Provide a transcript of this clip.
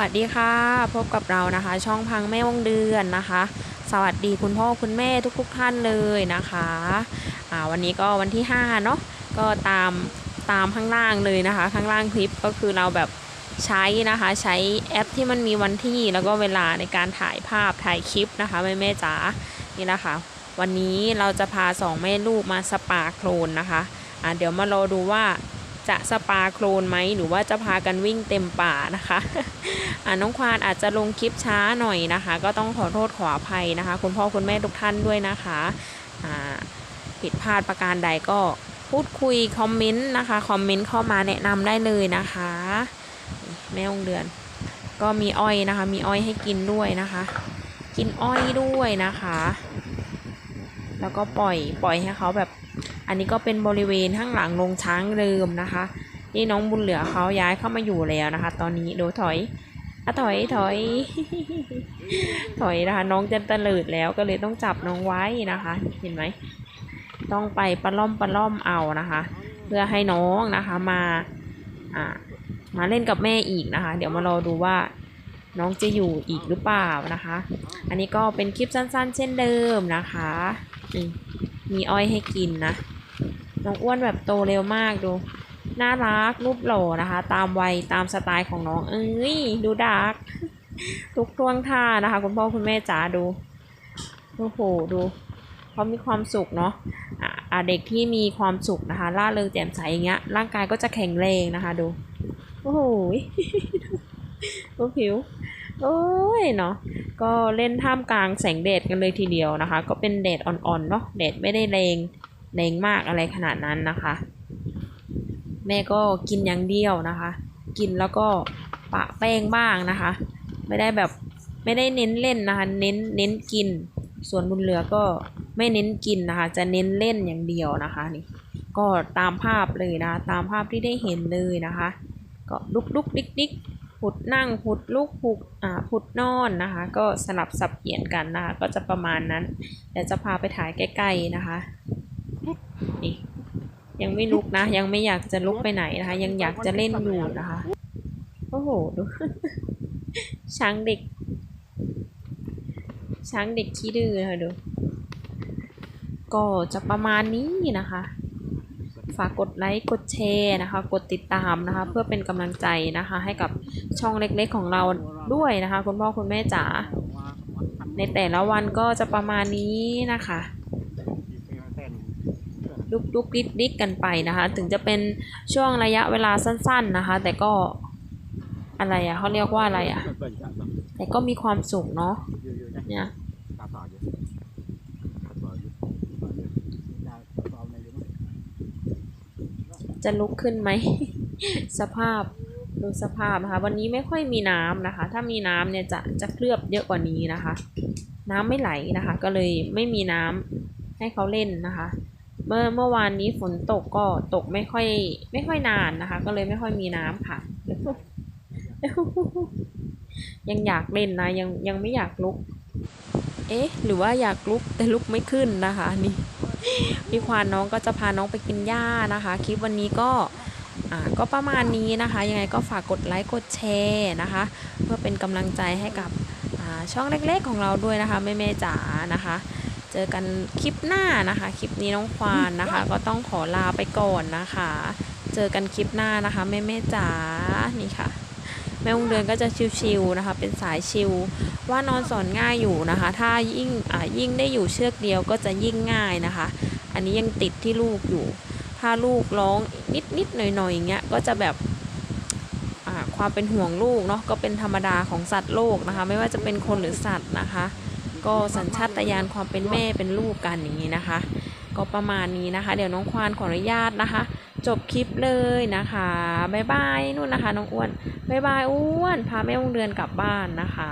วัสดีค่ะ พบกับเรานะคะ ช่องพังแม่วงเดือนนะคะ สวัสดีคุณพ่อคุณแม่ทุกๆท่านเลยนะคะอ่าวันนี้ก็วันที่5เนาะก็ตามตามข้างล่างเลยนะคะ ข้างล่างคลิปก็คือเราแบบใช้นะคะ ใช้แอปที่มันมีวันที่แล้วก็เวลาในการถ่ายภาพถ่ายคลิปนะคะแม่แม่จ๋านี่แหละค่ะวันนี้เราจะพาสองแม่ลูกมาสปาโคลนนะคะอ่าเดี๋ยวมารอดูว่า จะสปาโคลนไหมหรือว่าจะพากันวิ่งเต็มป่านะคะอ่าน้องควานอาจจะลงคลิปช้าหน่อยนะคะ ก็ต้องขอโทษขออภัยนะคะ คุณพ่อคุณแม่ทุกท่านด้วยนะคะอ่าผิดพลาดประการใดก็พูดคุยคอมเมนต์นะคะคอมเมนต์เข้ามาแนะนำได้เลยนะคะ แม่องเดือน ก็มีอ้อยนะคะ มีอ้อยให้กินด้วยนะคะ กินอ้อยด้วยนะคะ แล้วก็ปล่อยปล่อยให้เขาแบบ อันนี้ก็เป็นบริเวณข้างหลังโรงช้างเดิมนะคะนี่น้องบุญเหลือเขาย้ายเข้ามาอยู่แล้วนะคะ ตอนนี้ดูถอยอะถอยถอย ถอยนะคะ น้องจะตะเลิดแล้วก็เลยต้องจับน้องไว้นะคะ เห็นไหมต้องไปปะล่อมปะล่อมเอานะคะ เพื่อให้น้องนะคะมาอ่ามาเล่นกับแม่อีกนะคะ เดี๋ยวมารอดูว่าน้องจะอยู่อีกหรือเปล่านะคะ อันนี้ก็เป็นคลิปสั้นๆ เช่นเดิมนะคะมีอ้อยให้กินนะ น้องอ้วนแบบโตเร็วมากดู น่ารักรูปหล่อนะคะ ตามวัยตามสไตล์ของน้อง เอ้ยดูดักทุกท่วงท่านะคะ คุณพ่อคุณแม่จ๋าดูโอ้โหดูเขามีความสุขเนาะอะเด็กที่มีความสุขนะคะล่าเริงแจ่มใสอย่างเงี้ย ร่างกายก็จะแข็งแรงนะคะ ดูโอ้โหดูผิวโอ้ยเนาะก็เล่นท่ามกลางแสงแดดกันเลยทีเดียวนะคะ ก็เป็นแดดอ่อนๆเนาะแดดไม่ได้แรง แรงมากอะไรขนาดนั้นนะคะ แม่ก็กินอย่างเดียวนะคะ กินแล้วก็ปะแป้งบ้างนะคะ ไม่ได้แบบไม่ได้เน้นเล่นนะคะ เน้นเน้นกิน ส่วนบุญเหลือก็ไม่เน้นกินนะคะ จะเน้นเล่นอย่างเดียวนะคะนี่ก็ตามภาพเลยนะ ตามภาพที่ได้เห็นเลยนะคะ ก็ลุกลุกดิกดิกผุดนั่งผุดลุกผุดอ่าผุดนอนนะคะ ก็สลับสับเปลี่ยนกันนะคะ ก็จะประมาณนั้นเดี๋ยวจะพาไปถ่ายใกล้ๆนะคะ นี่ยังไม่ลุกนะ ยังไม่อยากจะลุกไปไหนนะคะ ยังอยากจะเล่นอยู่นะคะ โอ้โหดูช้างเด็ก ช้างเด็กขี้ดื้อนะคะดู ก็จะประมาณนี้นะคะ ฝากกดไลค์กดแชร์นะคะ กดติดตามนะคะ เพื่อเป็นกำลังใจนะคะ ให้กับช่องเล็กๆของเราด้วยนะคะ คุณพ่อคุณแม่จ๋าในแต่ละวันก็จะประมาณนี้นะคะ ลุกลุกดิกดิกกันไปนะคะ ถึงจะเป็นช่วงระยะเวลาสั้น ๆนะคะ แต่ก็อะไรอะเขาเรียกว่าอะไรอะแต่ก็มีความสุขเนาะเนี่ยจะลุกขึ้นไหม สภาพดูสภาพนะคะ วันนี้ไม่ค่อยมีน้ำนะคะ ถ้ามีน้ำเนี่ยจะจะเคลือบเยอะกว่านี้นะคะ น้ำไม่ไหลนะคะ ก็เลยไม่มีน้ำให้เขาเล่นนะคะ มื่อเมื่อวานนี้ฝนตกก็ตกไม่ค่อย ไม่ค่อยนานนะคะ ก็เลยไม่ค่อยมีน้ำค่ะ ยังอยากเล่นนะ ยังยังไม่อยากลุก เอ๊ะ หรือว่าอยากลุกแต่ลุกไม่ขึ้นนะคะนี่พี่ควานน้องก็จะพาน้องไปกินหญ้านะคะ คลิปวันนี้ก็อ่าก็ประมาณนี้นะคะ ยังไงก็ฝากกดไลค์กดแชร์นะคะ เพื่อเป็นกำลังใจให้กับช่องเล็กๆของเราด้วยนะคะแม่แม่ๆจ๋านะคะ เจอกันคลิปหน้านะคะ คลิปนี้น้องควานนะคะ ก็ต้องขอลาไปก่อนนะคะ เจอกันคลิปหน้านะคะแม่แม่จ๋านี่ค่ะ แม่วงเดือนก็จะชิวๆนะคะ เป็นสายชิวว่านอนสอนง่ายอยู่นะคะ ถ้ายิ่งอ่ายิ่งได้อยู่เชือกเดียวก็จะยิ่งง่ายนะคะ อันนี้ยังติดที่ลูกอยู่ ถ้าลูกร้องนิดนิดๆหน่อยๆอย่างเงี้ยก็จะแบบอ่าความเป็นห่วงลูกเนาะก็เป็นธรรมดาของสัตว์โลกนะคะ ไม่ว่าจะเป็นคนหรือสัตว์นะคะ ก็สัญชาตญาณความเป็นแม่เป็นลูกกันอย่างนี้นะคะ ก็ประมาณนี้นะคะ เดี๋ยวน้องควานขออนุญาตนะคะ จบคลิปเลยนะคะบ๊ายบายนู่นนะคะ น้องอ้วนบ๊ายบายอ้วนพาแม่วงเดือนกลับบ้านนะคะ